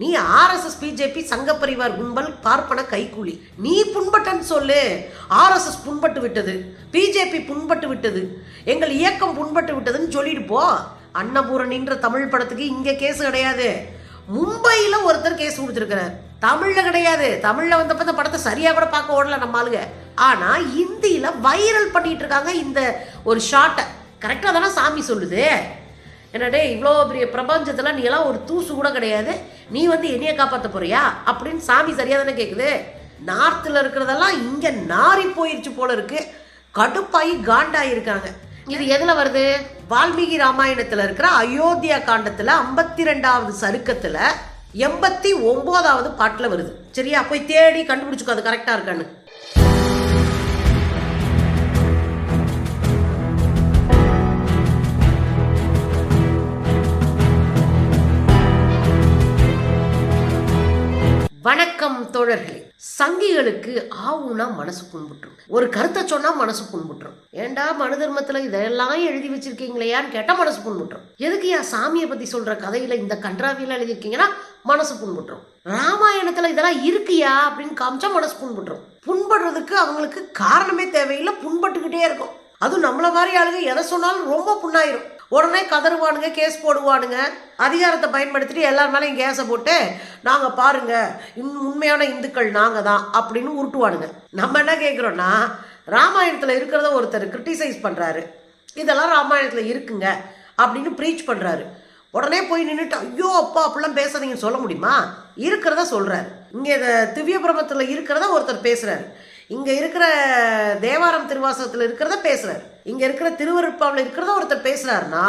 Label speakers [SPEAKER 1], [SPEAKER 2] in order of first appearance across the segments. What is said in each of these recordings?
[SPEAKER 1] நீ RSS BJP சங்க பரிவார் கும்பல் பார்ப்பன கைக்கூலி நீ புண்பட்டன்னு சொல்லு. ஆர்எஸ்எஸ் புண்பட்டு விட்டது. பிஜேபி புண்பட்டு விட்டது. எங்கள் இயக்கம் புண்பட்டு விட்டதுன்னு சொல்லிட்டு போ. அன்னபூரணின்ற தமிழ் படத்துக்கு இங்கே கேஸ் கிடையாது. மும்பையில் ஒருத்தர் கேஸ் கொடுத்துருக்கிறார். தமிழில் கிடையாது. தமிழில் வந்தப்ப இந்த படத்தை சரியாக கூட பார்க்க ஓடல நம்ம ஆளுங்க. ஆனால் இந்தியில வைரல் பண்ணிட்டு இருக்காங்க இந்த ஒரு ஷாட்டை. கரெக்டாக தானே சாமி சொல்லுது? என்னடே இவ்வளோ பெரிய பிரபஞ்சத்தில் நீ எல்லாம் ஒரு தூசு கூட கிடையாது. நீ வந்து என்னைய காப்பாற்ற போறியா? அப்படின்னு சாமி சரியாக தானே கேட்குது நார்த்தில் இருக்கிறதெல்லாம் இங்கே நாரி போயிருச்சு போல இருக்கு. கடுப்பாகி காண்டாகி இருக்காங்க. இது எதில் வருது? வால்மீகி ராமாயணத்தில் இருக்கிற அயோத்தியா காண்டத்தில் ஐம்பத்தி ரெண்டாவது சருக்கத்தில் எண்பத்தி ஒம்போதாவது பாட்டில் வருது. சரியா? போய் தேடி கண்டுபிடிச்சுக்கோ அது கரெக்டாக இருக்கான்னு. வணக்கம் தோழர்களே. சங்கிகளுக்கு ஆவுனா மனசு புண்புட்டுரும் ஒரு கருத்தை சொன்னா மனசு புண்புற்றும். ஏண்டா மனு தர்மத்துல இதெல்லாம் எழுதி வச்சிருக்கீங்களேயான்னு கேட்டா மனசு புண்புட்டுரும் எதுக்கு யா சாமியை பத்தி சொல்ற கதையில இந்த கன்றாவியெல்லாம் எழுதியிருக்கீங்கன்னா மனசு புண்புட்டுரும் ராமாயணத்துல இதெல்லாம் இருக்குயா அப்படின்னு காமிச்சா மனசு புண்புட்டுரும் புண்படுறதுக்கு அவங்களுக்கு காரணமே தேவையில்லை புண்பட்டுக்கிட்டே இருக்கும். அதுவும் நம்மள மாதிரி ஆளுங்க எதை சொன்னாலும் ரொம்ப புண்ணாயிரும். உடனே கதறுவானுங்க கேஸ் போடுவானுங்க. அதிகாரத்தை பயன்படுத்திட்டு எல்லார் மேலேயும் கேஸை போட்டு நாங்கள் பாருங்கள் இன் உண்மையான இந்துக்கள் நாங்கள் தான் அப்படின்னு உருட்டுவானுங்க. நம்ம என்ன கேட்குறோன்னா ராமாயணத்தில் இருக்கிறத ஒருத்தர் கிரிட்டிசைஸ் பண்ணுறாரு இதெல்லாம் ராமாயணத்தில் இருக்குங்க அப்படின்னு ப்ரீச் பண்ணுறாரு உடனே போய் நின்றுட்டு ஐயோ அப்பா அப்படிலாம் பேசாதீங்கன்னு சொல்ல முடியுமா? இருக்கிறத சொல்கிறாரு இங்கே திவ்யபிரமத்தில் இருக்கிறத ஒருத்தர் பேசுகிறாரு இங்கே இருக்கிற தேவாரம் திருவாசகத்தில் இருக்கிறத பேசுகிறார் இங்கே இருக்கிற திருவருட்பாவில் இருக்கிறத ஒருத்தர் பேசுகிறாருன்னா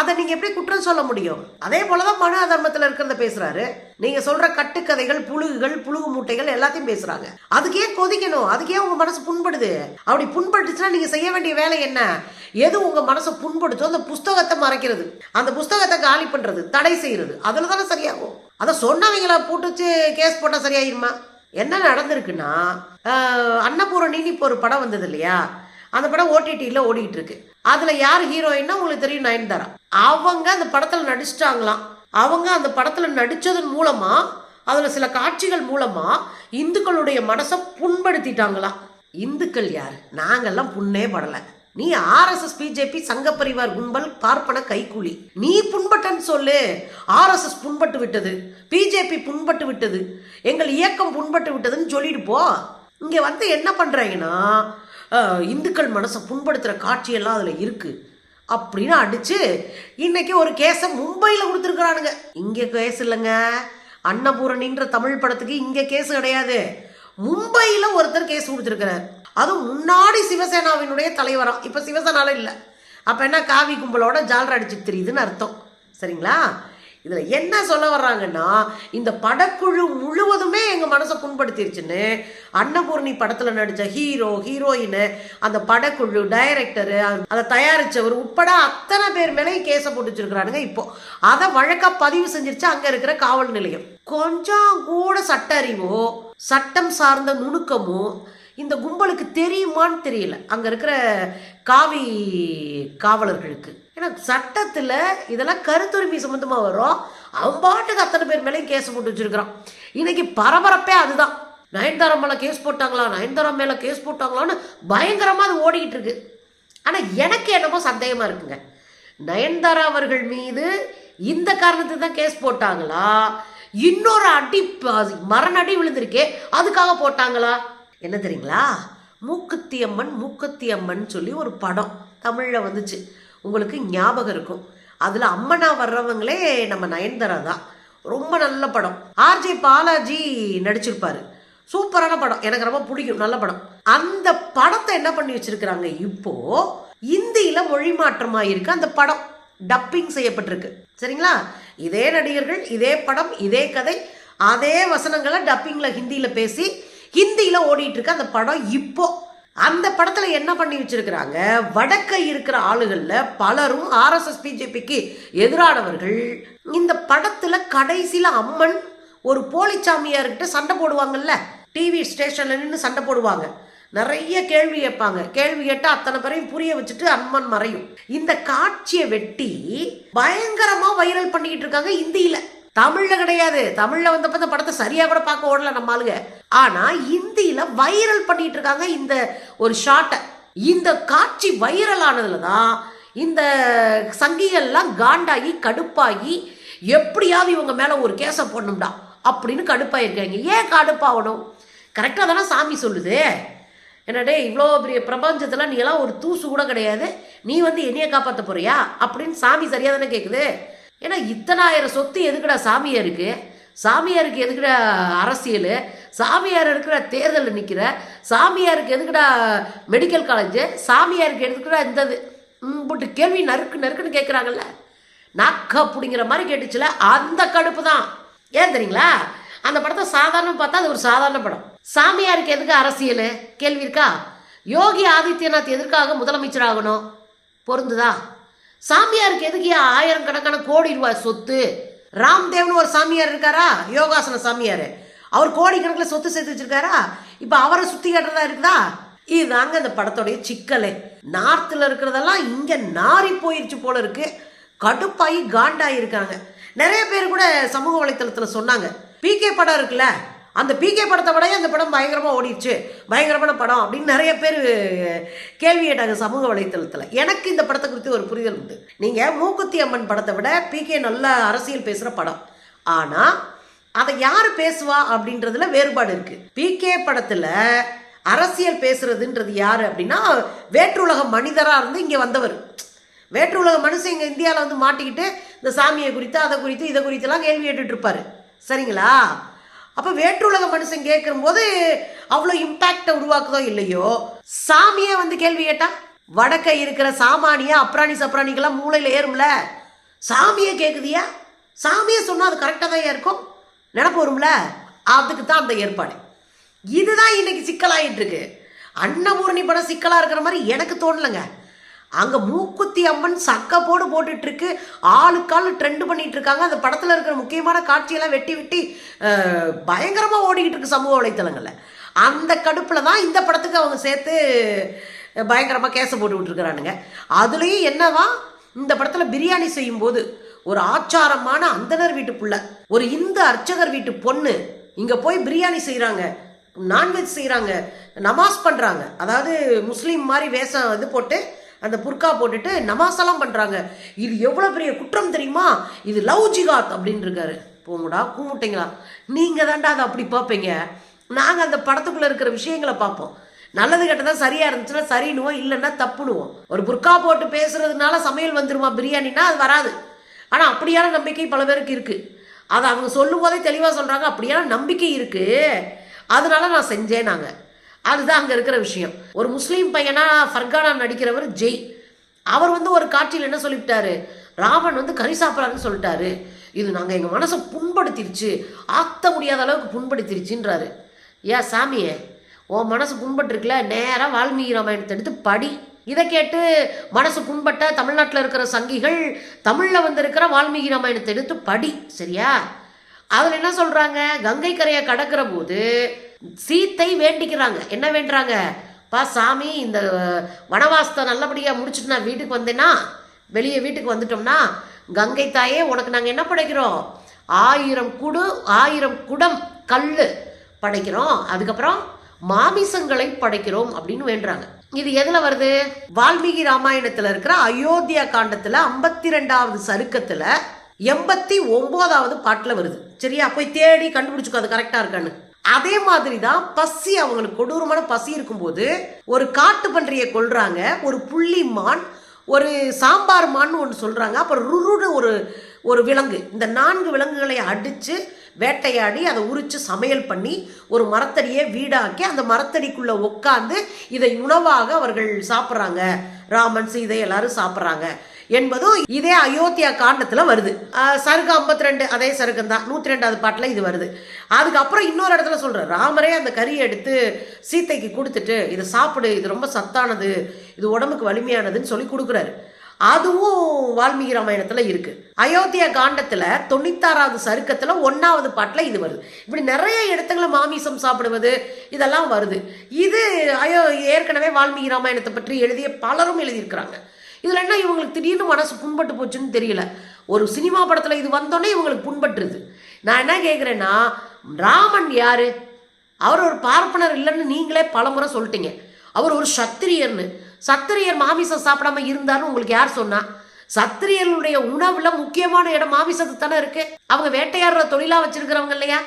[SPEAKER 1] அதை நீங்கள் எப்படி குற்றம் சொல்ல முடியும்? அதே போல தான் மனு அதர்மத்தில் இருக்கிறத பேசுகிறாரு நீங்கள் சொல்கிற கட்டுக்கதைகள் புழுகுகள் புழுகு மூட்டைகள் எல்லாத்தையும் பேசுகிறாங்க அதுக்கே கொதிக்கணும்? அதுக்கே உங்கள் மனசு புண்படுது? அப்படி புண்பட்டுச்சுன்னா நீங்கள் செய்ய வேண்டிய வேலை என்ன? எது உங்கள் மனசை புண்படுத்தோ அந்த புஸ்தகத்தை மறைக்கிறது. அந்த புஸ்தகத்தை காலி பண்ணுறது தடை செய்கிறது அதில் தானே சரியாகும். அதை சொன்னவங்களை போட்டுச்சு கேஸ் போட்டால் சரியாயிருமா? என்ன நடந்திருக்குன்னா அன்னபூரணின்னு இப்போ ஒரு படம் வந்தது இல்லையா அந்த படம் ஓடிடியில் ஓடிக்கிட்டு இருக்கு அதில் யார் ஹீரோயின்னா உங்களுக்கு தெரியும் நயன்தாரா. அவங்க அந்த படத்தில் நடிச்சிட்டாங்களாம். அவங்க அந்த படத்தில் நடித்ததன் மூலமாக அதில் சில காட்சிகள் மூலமாக இந்துக்களுடைய மனசை புண்படுத்திட்டாங்களாம். இந்துக்கள் யார்? நாங்கெல்லாம் புண்ணே படலை. நீ ஆர்எஸ்எஸ் பிஜேபி சங்க பரிவார் கும்பல் பார்ப்பன கைக்கூலி நீ புண்பட்டன்னு சொல்லு. ஆர்எஸ்எஸ் புண்பட்டு விட்டது. பிஜேபி புண்பட்டு விட்டது. எங்கள் இயக்கம் புண்பட்டு விட்டதுன்னு சொல்லிட்டு போ. இங்கே வந்து என்ன பண்ணுறாங்கன்னா இந்துக்கள் மனசை புண்படுத்துகிற காட்சியெல்லாம் அதில் இருக்குது அப்படின்னு அடிச்சு இன்னைக்கு ஒரு கேஸை மும்பையில் கொடுத்துருக்குறானுங்க. இங்கே கேஸ் இல்லைங்க. அன்னபூரணின்ற தமிழ் படத்துக்கு இங்கே கேஸ் கிடையாது. மும்பையில் ஒருத்தர் கேஸ் கொடுத்துருக்கிறார். அதுவும் முன்னாடி சிவசேனாவினுடைய தலைவரம். இப்போ சிவசேனால இல்லை. அப்போ என்ன காவி கும்பலோட ஜால்ரா அடிச்சுட்டு தெரியுதுன்னு அர்த்தம். சரிங்களா? இதில் என்ன சொல்ல வர்றாங்கன்னா இந்த படக்குழு முழுவதுமே எங்கள் மனசை புண்படுத்திருச்சுன்னு அன்னபூர்ணி படத்தில் நடித்த ஹீரோ ஹீரோயின் அந்த படக்குழு டைரக்டரு அதை தயாரித்தவர் உட்பட அத்தனை பேர் மேலேயும் கேஸை போட்டு வச்சிருக்கிறானுங்க இப்போ. அதை வழக்காக பதிவு செஞ்சிருச்சு அங்கே இருக்கிற காவல் நிலையம். கொஞ்சம் கூட சட்ட அறிவோ சட்டம் சார்ந்த நுணுக்கமோ இந்த கும்பலுக்கு தெரியுமான்னு தெரியல. அங்கே இருக்கிற காவி காவலர்களுக்கு. ஏன்னா சட்டத்தில் இதெல்லாம் கருத்துரிமை சம்மந்தமாக வரும். அம்பாட்டுக்கு அத்தனை பேர் மேலேயும் கேஸ் போட்டு வச்சிருக்கிறான். இன்னைக்கு பரபரப்பே அதுதான். நயன்தாரா மேலே கேஸ் போட்டாங்களா? நயன்தாரா மேலே கேஸ் போட்டாங்களான்னு பயங்கரமாக அது ஓடிக்கிட்டு இருக்கு. ஆனால் எனக்கு என்னமோ சந்தேகமாக இருக்குங்க. நயன்தாரா அவர்கள் மீது இந்த காரணத்துக்கு தான் கேஸ் போட்டாங்களா? இன்னொரு அடி மரணடி மரண அடி விழுந்திருக்கே அதுக்காக போட்டாங்களா? என்ன தெரியுங்களா? மூக்குத்தி அம்மன் மூக்குத்தி அம்மன் சொல்லி ஒரு படம் தமிழில் வந்துச்சு. உங்களுக்கு ஞாபகம் இருக்கும். அதில் அம்மனா வர்றவங்களே நம்ம நயன்தாரா தான். ரொம்ப நல்ல படம். ஆர்ஜே பாலாஜி நடிச்சிருப்பாரு. சூப்பரான படம். எனக்கு ரொம்ப பிடிக்கும். நல்ல படம். அந்த படத்தை என்ன பண்ணி வச்சிருக்கிறாங்க? இப்போ இந்தியில மொழி மாற்றமாயிருக்கு அந்த படம். டப்பிங் செய்யப்பட்டிருக்கு. சரிங்களா? இதே நடிகர்கள் இதே படம் இதே கதை அதே வசனங்களை டப்பிங்ல ஹிந்தியில பேசி ஹிந்தியில் ஓடிட்டு அந்த படம் இப்போ. அந்த படத்தில் என்ன பண்ணி வச்சிருக்கிறாங்க? வடக்க இருக்கிற ஆளுகளில் பலரும் ஆர்எஸ்எஸ் பிஜேபிக்கு எதிரானவர்கள். இந்த படத்தில் கடைசியில் அம்மன் ஒரு போலிச்சாமியார்கிட்ட சண்டை போடுவாங்கல்ல? டிவி ஸ்டேஷனில் நின்று சண்டை போடுவாங்க. நிறைய கேள்வி கேட்பாங்க. கேள்வி கேட்டால் அத்தனை பேரையும் புரிய வச்சுட்டு அம்மன் மறையும். இந்த காட்சியை வெட்டி பயங்கரமாக வைரல் பண்ணிக்கிட்டு இருக்காங்க இந்தியில் தமிழில் கிடையாது. தமிழில் வந்தப்போ இந்த படத்தை சரியாக கூட பார்க்க ஓடல நம்ம ஆளுங்க. ஆனா இந்தியில் வைரல் பண்ணிட்டு இருக்காங்க இந்த ஒரு ஷாட்டை இந்த காட்சி வைரல் ஆனதுல தான் இந்த சங்கிகள்லாம் காண்டாகி கடுப்பாகி எப்படியாவது இவங்க மேலே ஒரு கேஸை போடணும்டா அப்படின்னு கடுப்பாயிருக்காங்க. ஏன் கடுப்பாகணும் கரெக்டாக தானே சாமி சொல்லுது. என்னடே இவ்வளோ பெரிய பிரபஞ்சத்தில் நீ எல்லாம் ஒரு தூசு கூட கிடையாது. நீ வந்து என்னையை காப்பாற்ற போறியா? அப்படின்னு சாமி சரியாக தானே கேட்குது ஏன்னா இத்தனாயிரம் சொத்து எதுக்குடா சாமியாருக்கு? சாமியாருக்கு எதுக்குடா அரசியல்? சாமியார் இருக்கிற தேர்தலில் நிற்கிற சாமியாருக்கு எதுக்குடா மெடிக்கல் காலேஜு சாமியாருக்கு எதுக்குடா இந்த இது? போட்டு கேள்வி நறுக்கு நறுக்குன்னு கேட்குறாங்கல்ல நாக்க அப்படிங்கிற மாதிரி கேட்டுச்சுல அந்த கடுப்பு தான். ஏன் தெரியுங்களா? அந்த படத்தை சாதாரண பார்த்தா அது ஒரு சாதாரண படம். சாமியாருக்கு எதுக்கு அரசியல்? கேள்வி இருக்கா? யோகி ஆதித்யநாத் எதற்காக முதலமைச்சர் ஆகணும்? பொருந்துதா? சாமியாருக்கு எதுக்கு ஏன் ஆயிரம் கணக்கான கோடி ரூபாய் சொத்து? ராம்தேவ்னு ஒரு சாமியார் இருக்காரா? யோகாசன சாமியார். அவர் கோடிக்கணக்கில் சொத்து சேர்த்து வச்சிருக்காரா? இப்போ அவரை சுற்றி கட்டுறதா இருக்குதா? இதுதாங்க இந்த படத்தோடைய சிக்கலே. நார்த்தில் இருக்கிறதெல்லாம் இங்கே நாரி போயிடுச்சு போல இருக்கு. கடுப்பாகி காண்டாயிருக்காங்க நிறைய பேர் கூட சமூக வலைத்தளத்தில் சொன்னாங்க. பிகே படம் இருக்குல்ல? அந்த பிகே படத்தை விட அந்த படம் பயங்கரமாக ஓடிடுச்சு. பயங்கரமான படம் அப்படின்னு நிறைய பேர் கேள்வி கேட்டாங்க சமூக வலைத்தளத்தில். எனக்கு இந்த படத்தை குறித்து ஒரு புரிதல் உண்டு. நீங்கள் மூக்குத்தி அம்மன் படத்தை விட பிகே நல்ல அரசியல் பேசுகிற படம். ஆனால் அதை யார் பேசுவா அப்படின்றதுல வேறுபாடு இருக்கு. பிகே படத்தில் அரசியல் பேசுறதுன்றது யார் அப்படின்னா வேற்றுலக மனிதராக இருந்து இங்கே வந்தவர். வேற்றுலக மனுஷன் இங்கே இந்தியாவில் வந்து மாட்டிக்கிட்டு இந்த சாமியை குறித்து அதை குறித்து இதை குறித்துலாம் கேள்வி கேட்டுட்ருப்பார். சரிங்களா? அப்போ வேற்றுலக மனுஷன் கேட்கும்போது அவ்வளோ இம்பேக்டை உருவாக்குதோ இல்லையோ? சாமியே வந்து கேள்வி கேட்டா வடக்க இருக்கிற சாமானிய அப்ராணி சப்ராணிக்கெல்லாம் மூளையில் ஏறும்ல. சாமியே கேட்குதியா சாமியே சொன்னால் அது கரெக்டாக தான் இருக்கும். நினப்பு வரும்ல? அதுக்கு தான் அந்த ஏற்பாடு. இதுதான் இன்னைக்கு சிக்கலாகிட்டு இருக்கு அன்னபூரணி படம் சிக்கலாக இருக்கிற மாதிரி எனக்கு தோணலைங்க. அங்கே மூக்குத்தி அம்மன் சக்க போடு போட்டுட்டு ஆளுக்காள் ட்ரெண்ட் பண்ணிகிட்ருக்காங்க இருக்காங்க அந்த படத்தில் இருக்கிற முக்கியமான காட்சியெல்லாம் வெட்டி வெட்டி பயங்கரமாக ஓடிக்கிட்டு இருக்கு சமூக வலைத்தளங்களில். அந்த கடுப்பில் தான் இந்த படத்துக்கு அவங்க சேர்த்து பயங்கரமாக கேஸை போட்டு விட்டுருக்குறானுங்க அதுலேயும் என்னவா இந்த படத்தில் பிரியாணி செய்யும்போது ஒரு ஆச்சாரமான அந்தனர் வீட்டு புள்ள. ஒரு இந்து அர்ச்சகர் வீட்டு பொண்ணு. இங்கே போய் பிரியாணி செய்கிறாங்க நான்வெஜ் செய்கிறாங்க நமாஸ் பண்ணுறாங்க அதாவது முஸ்லீம் மாதிரி வேஷம் இது போட்டு அந்த புர்கா போட்டுட்டு நமாஸெல்லாம் பண்ணுறாங்க இது எவ்வளோ பெரிய குற்றம் தெரியுமா? இது லவ் ஜிகாத் அப்படின்னு இருக்காரு போங்கடா கூமுட்டிங்களா நீங்கள் தாண்டா அதை அப்படி பார்ப்பீங்க. நாங்கள் அந்த படத்துக்குள்ளே இருக்கிற விஷயங்களை பார்ப்போம். நல்லது கெட்டதா சரியாக இருந்துச்சுன்னா சரின்னுவோம் இல்லைன்னா தப்புனுவோம் ஒரு புர்கா போட்டு பேசுறதுனால சமையல் வந்துருமா? பிரியாணின்னா அது வராது. ஆனால் அப்படியான நம்பிக்கை பல பேருக்கு இருக்குது அதை அவங்க சொல்லும் போதே தெளிவாக சொல்கிறாங்க அப்படியான நம்பிக்கை இருக்குது அதனால நான் செஞ்சேன் நாங்கள் அதுதான் அங்கே இருக்கிற விஷயம். ஒரு முஸ்லீம் பையனாக ஃபர்கானா நடிக்கிறவர் ஜெய். அவர் வந்து ஒரு காட்சியில் என்ன சொல்லிவிட்டாரு? ராமன் வந்து கறி சாப்பிட்றாருன்னு சொல்லிட்டாரு. இது நாங்கள் எங்கள் மனசை புண்படுத்திருச்சு. ஆத்த முடியாத அளவுக்கு புண்படுத்திருச்சுன்றாரு. ஏன் சாமியே உன் மனசு புண்பட்டிருக்குல நேராக வால்மீகி ராமாயணத்தை எடுத்து படி. இதை கேட்டு மனசு புண்பட்ட தமிழ்நாட்டில் இருக்கிற சங்கிகள் தமிழில் வந்திருக்கிற வால்மீகி ராமாயணத்தை எடுத்து படி சரியா? அதில் என்ன சொல்கிறாங்க கங்கை கரையை கடக்கிற போது சீத்தை வேண்டிக்கிறாங்க. என்ன வேண்டுறாங்க? பா சாமி இந்த வனவாசத்தை நல்லபடியாக முடிச்சுட்டு நான் வீட்டுக்கு வந்தேன்னா வெளியே வீட்டுக்கு வந்துட்டோம்னா கங்கை தாயே உனக்கு நாங்கள் என்ன படைக்கிறோம்? ஆயிரம் குடு ஆயிரம் குடம் கல் படைக்கிறோம். அதுக்கப்புறம் மாமிசங்களை படைக்கிறோம் அப்படின்னு வேண்டுறாங்க. இது எதுல வருது? வால்மீகி ராமாயணத்துல இருக்கிற அயோத்தியா காண்டத்துல ஐம்பத்தி ரெண்டாவது சருக்கத்துல எண்பத்தி ஒன்பதாவது பாட்டுல வருது. சரியா? போய் தேடி கண்டுபிடிச்சுக்கோ அது கரெக்டா இருக்கான்னு. அதே மாதிரி தான் பசி அவங்களுக்கு கொடூரமான பசி இருக்கும்போது ஒரு காட்டு பன்றியை கொள்றாங்க ஒரு புள்ளி மான் ஒரு சாம்பார் மான் ஒன்று சொல்றாங்க. அப்புறம் ருருன்னு ஒரு ஒரு விலங்கு. இந்த நான்கு விலங்குகளை அடிச்சு வேட்டையாடி அதை உரிச்சு சமையல் பண்ணி ஒரு மரத்தடியை வீடாக்கி அந்த மரத்தடிக்குள்ள உட்காந்து இதை உணவாக அவர்கள் சாப்பிட்றாங்க. ராமன் சீதை எல்லாரும் சாப்பிட்றாங்க. என்பதும் இதே அயோத்தியா காண்டத்துல வருது. ஆஹ் சருகு ஐம்பத்தி ரெண்டு அதே சருக்கம் தான் நூற்றி ரெண்டாவது பாட்டில் இது வருது. அதுக்கப்புறம் இன்னொரு இடத்துல சொல்ற ராமரே அந்த கறியை எடுத்து சீத்தைக்கு கொடுத்துட்டு இதை சாப்பிடு இது ரொம்ப சத்தானது இது உடம்புக்கு வலிமையானதுன்னு சொல்லி கொடுக்குறாரு. அதுவும் வால்மீகி ராமாயணத்தில் இருக்குது அயோத்தியா காண்டத்தில் தொண்ணூத்தாறாவது சருக்கத்தில் ஒன்றாவது பாட்டில் இது வருது. இப்படி நிறைய இடத்துல மாமிசம் சாப்பிடுவது இதெல்லாம் வருது. இது அயோ ஏற்கனவே வால்மீகி ராமாயணத்தை பற்றி எழுதிய பலரும் எழுதியிருக்கிறாங்க. இதில் என்ன இவங்களுக்கு திடீர்னு மனசு புண்பட்டு போச்சுன்னு தெரியல. ஒரு சினிமா படத்தில் இது வந்தோடனே இவங்களுக்கு புண்பட்டுருது. நான் என்ன கேட்குறேன்னா ராமன் யார்? அவர் ஒரு பார்ப்பனர் இல்லைன்னு நீங்களே பலமுறை சொல்லிட்டீங்க. அவர் ஒரு சத்திரியர்னு. சத்திரியர் மாமிசம் சாப்பிடாம இருந்தாருன்னு உங்களுக்கு யார் சொன்னா? சத்திரியர்களுடைய உணவுல முக்கியமான இடம் மாமிசத்து தானே இருக்கு. அவங்க வேட்டையாடுற தொழிலா வச்சிருக்கிறவங்க இல்லையா?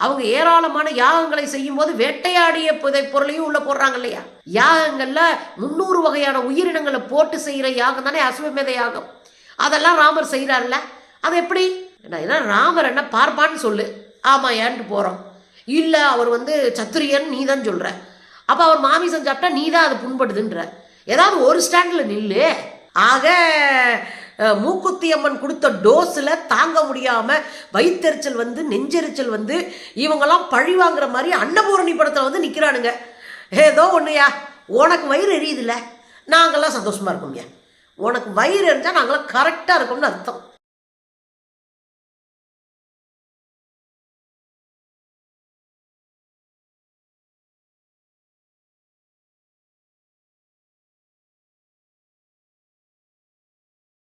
[SPEAKER 1] அவங்க ஏராளமான யாகங்களை செய்யும் போது வேட்டையாடிய புதை பொருளையும் உள்ள போடுறாங்க இல்லையா? யாகங்கள்ல முன்னூறு வகையான உயிரினங்களை போட்டு செய்யற யாகம் தானே அசுவமேத யாகம். அதெல்லாம் ராமர் செய்கிறார்ல அது எப்படி? என்ன, ஏன்னா ராமர் என்ன பார்ப்பான்னு சொல்லு. ஆமா ஏன்ட்டு போறோம். இல்லை அவர் வந்து சத்திரியன் நீ தான் சொல்ற. அப்போ அவர் மாமிசம் சாப்பிட்டா நீ தான் அது புண்படுதுன்ற. ஏதாவது ஒரு ஸ்டாண்டில் நில்லு. ஆக மூக்குத்தி அம்மன் கொடுத்த டோஸில் தாங்க முடியாமல் வயிற்றெரிச்சல் வந்து நெஞ்செரிச்சல் வந்து இவங்கெல்லாம் பழி வாங்குற மாதிரி அன்னபூரணி படத்தில் வந்து நிற்கிறானுங்க ஏதோ ஒன்றுயா உனக்கு வயிறு எரியுதுல்ல? நாங்கள்லாம் சந்தோஷமாக இருக்கோம்யா. உனக்கு வயிறு எரிஞ்சால் நாங்களாம் கரெக்டாக இருக்கோம்னு அர்த்தம்.